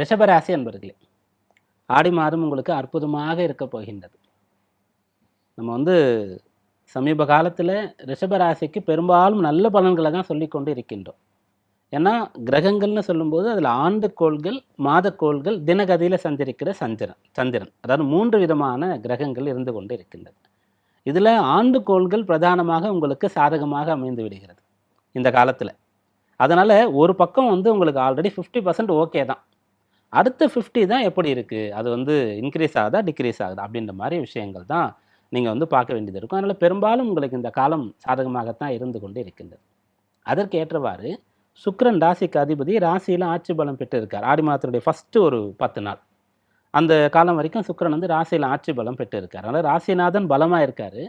ரிஷபராசி என்பர்களே ஆடி மாதம் உங்களுக்கு அற்புதமாக இருக்க போகின்றது. நம்ம வந்து சமீப காலத்தில் ரிஷபராசிக்கு பெரும்பாலும் நல்ல பலன்களை தான் சொல்லிக்கொண்டு இருக்கின்றோம் ஏன்னா கிரகங்கள்னு சொல்லும்போது அதில் ஆண்டு கோள்கள் மாதக்கோள்கள் தினகதியில் சஞ்சரிக்கிற சந்திரன் சந்திரன். அதாவது மூன்று விதமான கிரகங்கள் இருந்து கொண்டு இருக்கின்றது. இதில் ஆண்டு கோள்கள் பிரதானமாக உங்களுக்கு சாதகமாக அமைந்து விடுகிறது இந்த காலத்தில். அதனால் ஒரு பக்கம் வந்து உங்களுக்கு ஆல்ரெடி ஃபிஃப்டி பர்சன்ட் ஓகே தான். அடுத்த ஃபிஃப்டி தான் எப்படி இருக்குது அது வந்து இன்க்ரீஸ் ஆகுதா டிக்ரீஸ் ஆகுதா? அப்படின்ற மாதிரி விஷயங்கள் தான் நீங்கள் வந்து பார்க்க வேண்டியது இருக்கும். அதனால் பெரும்பாலும் உங்களுக்கு இந்த காலம் சாதகமாகத்தான் இருந்து கொண்டு இருக்கின்றது. அதற்கு ஏற்றவாறு சுக்கரன் ராசிக்கு அதிபதி ராசியில் ஆட்சி பலம் பெற்று இருக்கார் ஆடி மாதத்துடைய ஃபஸ்ட்டு ஒரு பத்து நாள். அந்த காலம் வரைக்கும் சுக்கிரன் வந்து ராசியில் ஆட்சி பலம் பெற்று இருக்கார் அதனால் ராசிநாதன் பலமாக இருக்கார்.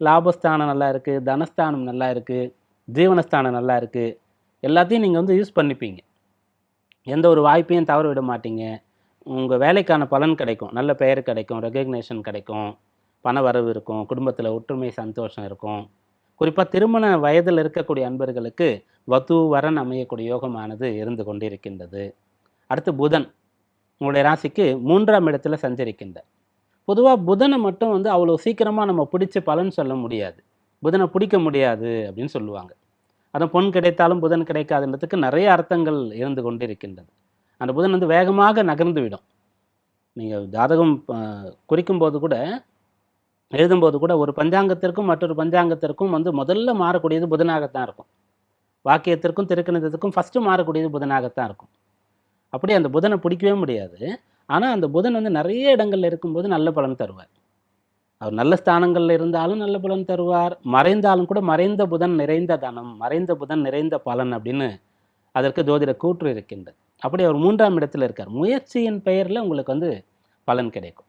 லாபஸ்தானம் நல்லா இருக்குது தனஸ்தானம் நல்லா இருக்குது ஜீவனஸ்தானம் நல்லா இருக்குது எல்லாத்தையும் நீங்கள் வந்து யூஸ் பண்ணிப்பீங்க. எந்த ஒரு வாய்ப்பையும் தவற விட மாட்டீங்க. உங்கள் வேலைக்கான பலன் கிடைக்கும். நல்ல பெயர் கிடைக்கும். ரெகக்னேஷன் கிடைக்கும். பண வரவு இருக்கும். குடும்பத்தில் ஒற்றுமை சந்தோஷம் இருக்கும். குறிப்பாக திருமண வயதில் இருக்கக்கூடிய அன்பர்களுக்கு வத்து வரன் அமையக்கூடிய யோகமானது இருந்து கொண்டிருக்கின்றது. அடுத்து புதன். உங்களுடைய ராசிக்கு மூன்றாம் இடத்துல சஞ்சரிக்கின்ற பொதுவாக புதனை மட்டும் வந்து அவ்வளோ சீக்கிரமாக நம்ம பிடிச்ச பலன் சொல்ல முடியாது. புதனை பிடிக்க முடியாது அப்படின்னு சொல்லுவாங்க. அதான் பொன் கிடைத்தாலும் புதன் கிடைக்காதுன்றதுக்கு நிறைய அர்த்தங்கள் இருந்து கொண்டு இருக்கின்றது அந்த புதன் வந்து வேகமாக நகர்ந்து விடும் நீங்கள் ஜாதகம் குறிக்கும் போது கூட எழுதும்போது கூட ஒரு பஞ்சாங்கத்திற்கும் மற்றொரு பஞ்சாங்கத்திற்கும் வந்து முதல்ல மாறக்கூடியது புதனாகத்தான் இருக்கும். வாக்கியத்திற்கும் திருக்கணிதத்துக்கும் ஃபஸ்ட்டு மாறக்கூடியது புதனாகத்தான் இருக்கும். அப்படி அந்த புதனை பிடிக்கவே முடியாது. ஆனால் அந்த புதன் வந்து நிறைய இடங்கள்ல இருக்கும்போது நல்ல பலன் தருவார். அவர் நல்ல ஸ்தானங்களில் இருந்தாலும் நல்ல பலன் தருவார். மறைந்தாலும் கூட மறைந்த புதன் நிறைந்த தனம் மறைந்த புதன் நிறைந்த பலன் அப்படின்னு அதற்கு ஜோதிட கூற்று இருக்கின்றது. அப்படி அவர் மூன்றாம் இடத்துல இருக்கார். முயற்சியின் பெயரில் உங்களுக்கு வந்து பலன் கிடைக்கும்.